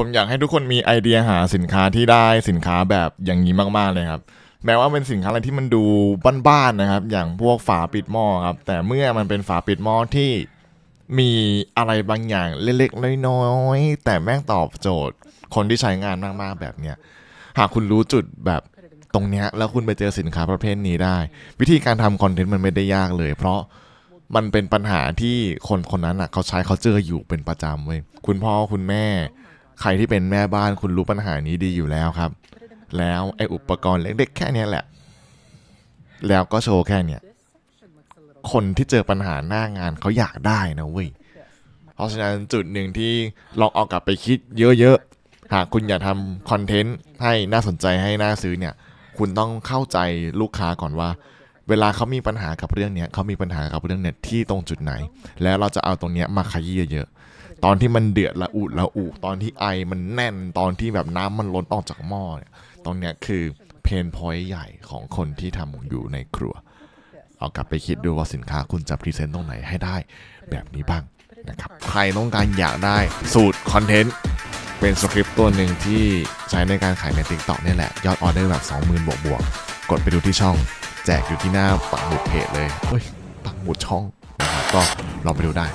ผมอยากให้ทุกคนมีไอเดียหาสินค้าที่ได้สินค้าแบบอย่างนี้มากๆเลยครับ แม้ว่าเป็นสินค้าอะไรที่มันดูบ้านๆนะครับ อย่างพวกฝาปิดหม้อครับ แต่เมื่อมันเป็นฝาปิดหม้อที่มีอะไรบางอย่างเล็กๆน้อยๆแต่แม่งตอบโจทย์ คนที่ใช้งานมากๆแบบเนี้ยหากคุณรู้จุดแบบตรงเนี้ยแล้วคุณไปเจอสินค้าประเภทนี้ได้ วิธีการทำคอนเทนต์มันไม่ได้ยากเลย เพราะมันเป็นปัญหาที่คนคนนั้นอะเขาใช้เขาเจออยู่เป็นประจำเว้ยคุณพ่อคุณแม่ ใครที่เป็นแม่บ้านคุณรู้ปัญหานี้ดีอยู่แล้วครับ แล้วไอ้อุปกรณ์เล็กๆแค่นี้แหละ แล้วก็โชว์แค่เนี้ยคนที่เจอปัญหาหน้างานเขาอยากได้นะเว้ยเพราะฉะนั้นจุดหนึ่งที่ลองเอากลับไปคิดเยอะๆ หากคุณอยากทำคอนเทนต์ให้น่าสนใจให้น่าซื้อเนี่ย คุณต้องเข้าใจลูกค้าก่อนว่า เวลาเขามีปัญหากับเรื่องเนี้ยเขามีปัญหากับเรื่องเนี้ยที่ตรงจุดไหน แล้วเราจะเอาตรงเนี้ยมาขยี้เยอะๆตอนที่มันเดือดละอุละอุตอนที่ไอมันแน่นตอนที่แบบน้ำมันล้นออกจากหม้อเนี่ยตรงเนี้ยคือเพนพอยต์ใหญ่ของคนที่ทำอยู่ในครัว เอากลับไปคิดดูว่าสินค้าคุณจะพรีเซนต์ตรงไหนให้ได้แบบนี้บ้างนะครับใครต้องการอยากได้สูตรคอนเทนต์เป็นสคริปต์ตัวหนึ่งที่ใช้ในการขายใน TikTok เนี่แหละ ยอดออเดอร์แบบ 20,000 บวกบวกๆกดไปดูที่ช่อง แจกอยู่ที่หน้าปักหมุดเพจเลยเฮ้ยปักหมุดช่องนะครับก็ลองไปดูได้